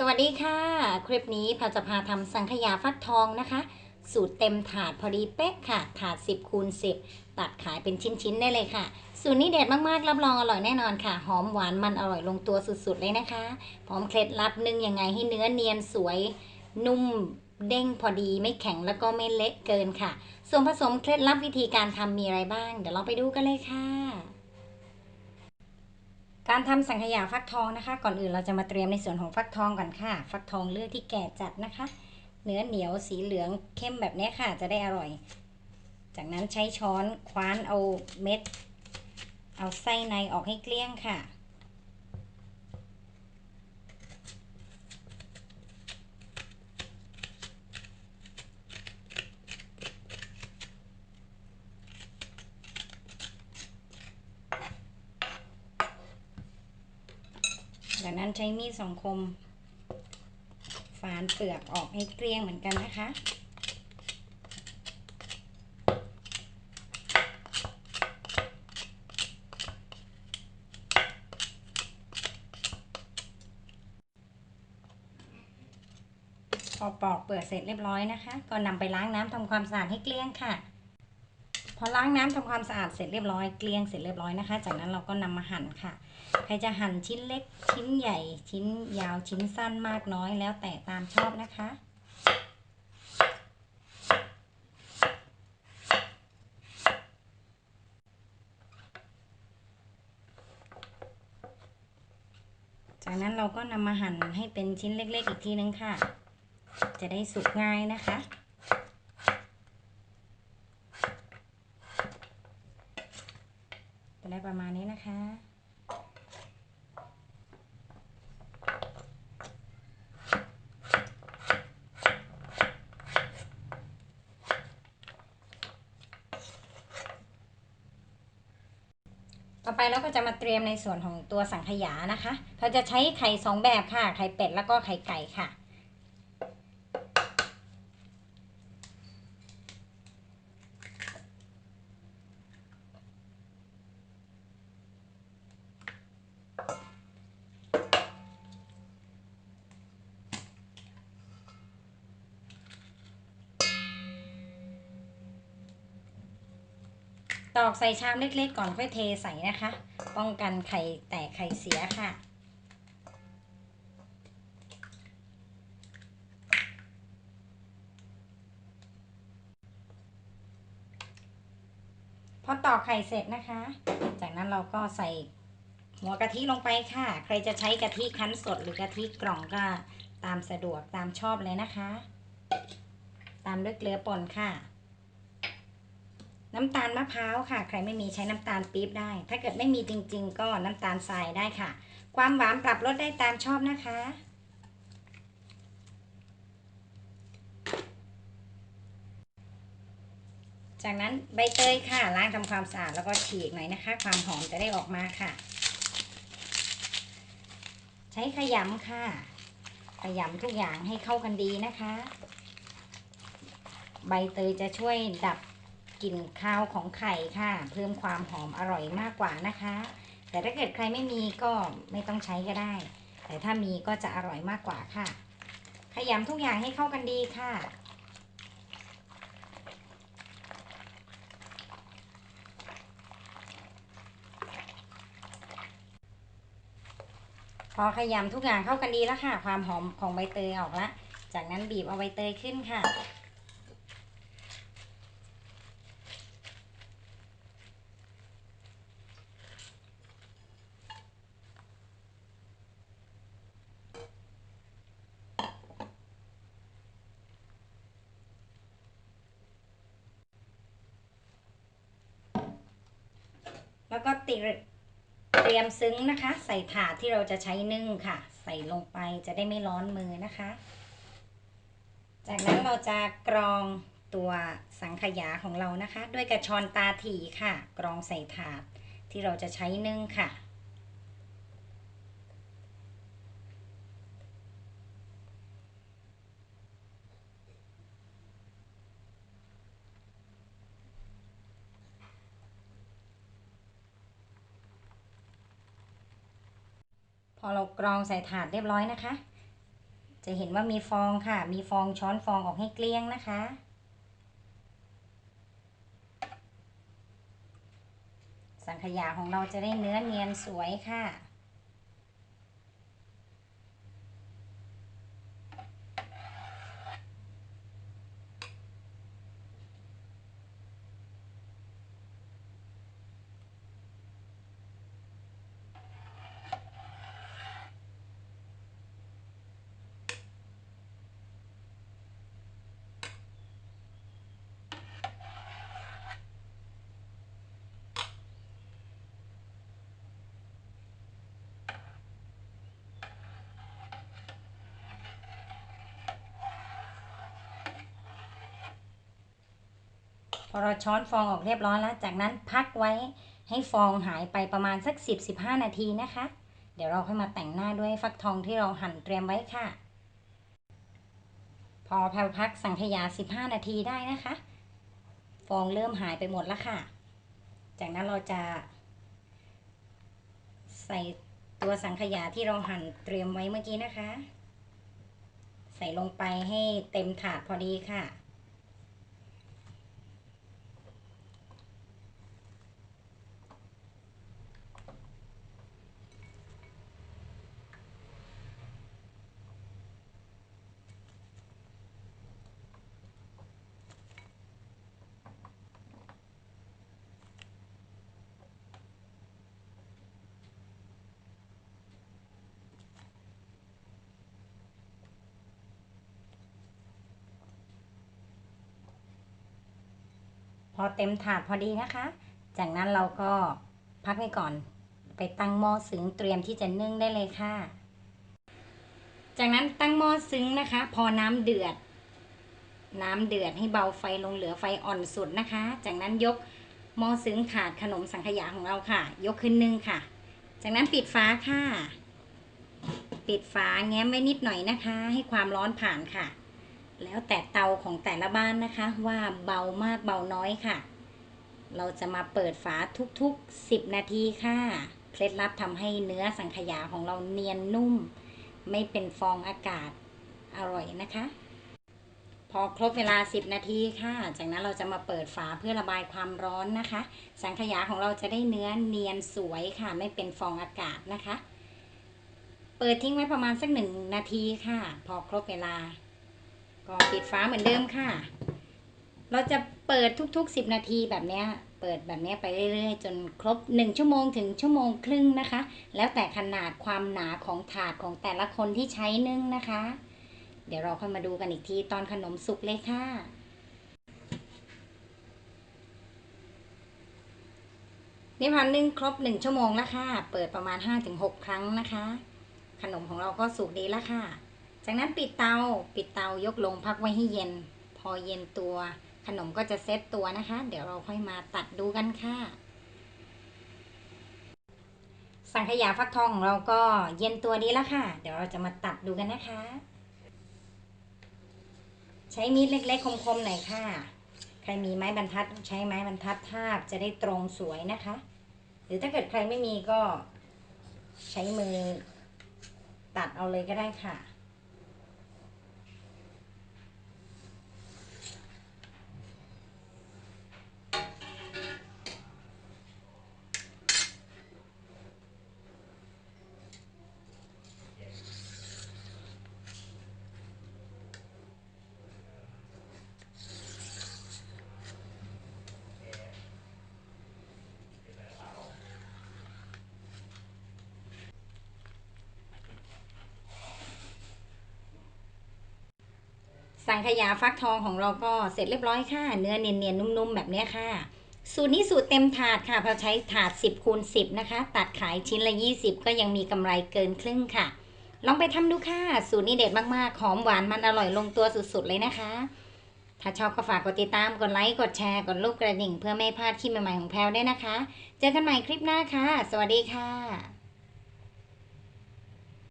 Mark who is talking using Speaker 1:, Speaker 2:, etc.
Speaker 1: สวัสดีค่ะ คลิปนี้พาจะพาทำสังขยาฟักทองนะคะ สูตรเต็มถาดพอดีเป๊ะค่ะ ถาด 10คูณ10 ตัดขายเป็นชิ้นๆได้เลยค่ะ สูตรนี้เด็ดมากๆ รับรองอร่อยแน่นอนค่ะ หอมหวานมันอร่อยลงตัวสุดๆเลยนะคะ พร้อมเคล็ดลับนึ่งยังไงให้เนื้อเนียนสวย นุ่มเด้งพอดีไม่แข็งแล้วก็ไม่เละเกินค่ะ ส่วนผสมเคล็ดลับวิธีการทำมีอะไรบ้าง เดี๋ยวเราไปดูกันเลยค่ะ การทำสังขยาฟักทองนะคะ ก่อนอื่นเราจะมาเตรียมในส่วนของฟักทองก่อนค่ะ ฟักทองเลือดที่แก่จัดนะคะ เนื้อเหนียวสีเหลืองเข้มแบบนี้ค่ะ จะได้อร่อย จากนั้นใช้ช้อนคว้านเอาเม็ด เอาไส้ในออกให้เกลี้ยงค่ะ จากนั้นใช้มีดสองคม ฝานเปลือกออกให้เกลี้ยงเหมือนกันนะคะ พอปอกเปลือกเสร็จเรียบร้อยนะคะ ก็นำไปล้างน้ำทำความสะอาดให้เกลี้ยงค่ะพอล้างน้ำทำความสะอาดเสร็จเรียบร้อยเกลี้ยงเสร็จเรียบร้อยนะคะ จากนั้นเราก็นำมาหั่นค่ะ ใครจะหั่นชิ้นเล็กชิ้นใหญ่ ชิ้นยาวชิ้นสั้นมากน้อยแล้วแต่ตามชอบนะคะ จากนั้นเราก็นำมาหั่นให้เป็นชิ้นเล็ก ๆ อีกทีนึงค่ะ จะได้สุกง่ายนะคะจะได้ประมาณนี้นะคะ ต่อไปเราก็จะมาเตรียมในส่วนของตัวสังขยานะคะ เราจะใช้ไข่สองแบบค่ะ ไข่เป็ดแล้วก็ไข่ไก่ค่ะ ตอกใส่ชามเล็กๆก่อนค่อยเทใส่นะคะ ป้องกันไข่แตกไข่เสียค่ะ พอตอกไข่เสร็จนะคะ จากนั้นเราก็ใส่หัวกะทิลงไปค่ะ ใครจะใช้กะทิคั้นสดหรือกะทิกล่องก็ตามสะดวกตามชอบเลยนะคะ ตามด้วยเกลือป่นค่ะ น้ำตาลมะพร้าวค่ะ ใครไม่มีใช้น้ำตาลปี๊บได้ ถ้าเกิดไม่มีจริง ๆ ก็น้ำตาลทรายได้ค่ะ ความหวานปรับลดได้ตามชอบนะคะ จากนั้นใบเตยค่ะล้างทำความสะอาดแล้วก็ฉีกหน่อยนะคะ ความหอมจะได้ออกมาค่ะ ใช้ขยำค่ะ ขยำทุกอย่างให้เข้ากันดีนะคะ ใบเตยจะช่วยดับ กลิ่นข้าวของไข่ค่ะ เพิ่มความหอมอร่อยมากกว่านะคะ แต่ถ้าเกิดใครไม่มีก็ไม่ต้องใช้ก็ได้ แต่ถ้ามีก็จะอร่อยมากกว่าค่ะ ขยำทุกอย่างให้เข้ากันดีค่ะพอขยำทุกอย่างเข้ากันดีแล้วค่ะ ความหอมของใบเตยออกละ จากนั้นบีบเอาใบเตยขึ้นค่ะ แล้วก็ติเตรียมซึ้งนะคะ ใส่ถาดที่เราจะใช้นึ่งค่ะ ใส่ลงไปจะได้ไม่ร้อนมือนะคะ จากนั้นเราจะกรองตัวสังขยาของเรานะคะ ด้วยกระชอนตาถี่ค่ะ กรองใส่ถาดที่เราจะใช้นึ่งค่ะ อเรากรองใส่ถาดเรียบร้อยนะคะ จะเห็นว่ามีฟองค่ะ มีฟองช้อนฟองออกให้เกลี้ยงนะคะ สังขยาของเราจะได้เนื้อเนียนสวยค่ะ พอเราช้อนฟองออกเรียบร้อยแล้ว จากนั้นพักไว้ให้ฟองหายไปประมาณสัก 10-15 นาทีนะคะ เดี๋ยวเราค่อยมาแต่งหน้าด้วยฟักทองที่เราหั่นเตรียมไว้ค่ะ พอแพลวพักสังขยา 15 นาทีได้นะคะ ฟองเริ่มหายไปหมดแล้วค่ะ จากนั้นเราจะใส่ตัวสังขยาที่เราหั่นเตรียมไว้เมื่อกี้นะคะ ใส่ลงไปให้เต็มถาดพอดีค่ะ พ อเต็มถาดพอดีนะคะ จากนั้นเราก็พักไว้ก่อน ไปตั้งหม้อซึ้งเตรียมที่จะนึ่งได้เลยค่ะ จากนั้นตั้งหม้อซึ้งนะคะ พอน้ำเดือด น้ำเดือดให้เบาไฟลงเหลือไฟอ่อนสุดนะคะ จากนั้นยกหม้อซึ้งถาดขนมสังขยาของเราค่ะ ยกขึ้นนึ่งค่ะ จากนั้นปิดฝาค่ะ ปิดฝาแง้มไว้นิดหน่อยนะคะ ให้ความร้อนผ่านค่ะ แล้วแต่เตาของแต่ละบ้านนะคะ ว่าเบามากเบาน้อยค่ะ เราจะมาเปิดฝาทุกๆ 10 นาทีค่ะ เคล็ดลับทำให้เนื้อสังขยาของเราเนียนนุ่ม ไม่เป็นฟองอากาศอร่อยนะคะ พอครบเวลา 10 นาทีค่ะ จากนั้นเราจะมาเปิดฝาเพื่อระบายความร้อนนะคะ สังขยาของเราจะได้เนื้อเนียนสวยค่ะ ไม่เป็นฟองอากาศนะคะ เปิดทิ้งไว้ประมาณสักหนึ่งนาทีค่ะ พอครบเวลา ก็ปิดฝาเหมือนเดิมค่ะ เราจะเปิดทุกๆ 10 นาทีแบบนี้เปิดแบบนี้ไปเรื่อยๆ จนครบ 1 ชั่วโมงถึงชั่วโมงครึ่งนะคะ แล้วแต่ขนาดความหนาของถาดของแต่ละคนที่ใช้นึ่งนะคะ เดี๋ยวเราค่อยมาดูกันอีกทีตอนขนมสุกเลยค่ะนี่พันนึ่งครบ1ชั่วโมงแล้วค่ะ เปิดประมาณ5-6 ครั้งนะคะ ขนมของเราก็สุกดีแล้วค่ะ จากนั้นปิดเตา ปิดเตายกลงพักไว้ให้เย็น พอเย็นตัว ขนมก็จะเซตตัวนะคะ เดี๋ยวเราค่อยมาตัดดูกันค่ะ สังขยาฟักทองของเราก็เย็นตัวดีแล้วค่ะ เดี๋ยวเราจะมาตัดดูกันนะคะ ใช้มีดเล็ก ๆ คมๆหน่อยค่ะ ใครมีไม้บรรทัดใช้ไม้บรรทัดทาบจะได้ตรงสวยนะคะ หรือถ้าเกิดใครไม่มีก็ใช้มือตัดเอาเลยก็ได้ค่ะ สังขยาฟักทองของเราก็เสร็จเรียบร้อยค่ะ เนื้อเนียนๆนุ่มๆแบบนี้ค่ะ สูตรนี้สูตรเต็มถาดค่ะเราใช้ถาด 10คูณ10 นะคะ ตัดขายชิ้นละ 20 ก็ยังมีกำไรเกินครึ่งค่ะ ลองไปทำดูค่ะ สูตรนี้เด็ดมากๆ หอมหวานมันอร่อยลงตัวสุดๆเลยนะคะ ถ้าชอบก็ฝากกดติดตาม กดไลค์ กดแชร์ กดรูปกระดิ่ง เพื่อไม่พลาดคลิปใหม่ๆของแพลวได้วยนะคะ เจอกันใหม่คลิปหน้าค่ะ สวัสดีค่ะ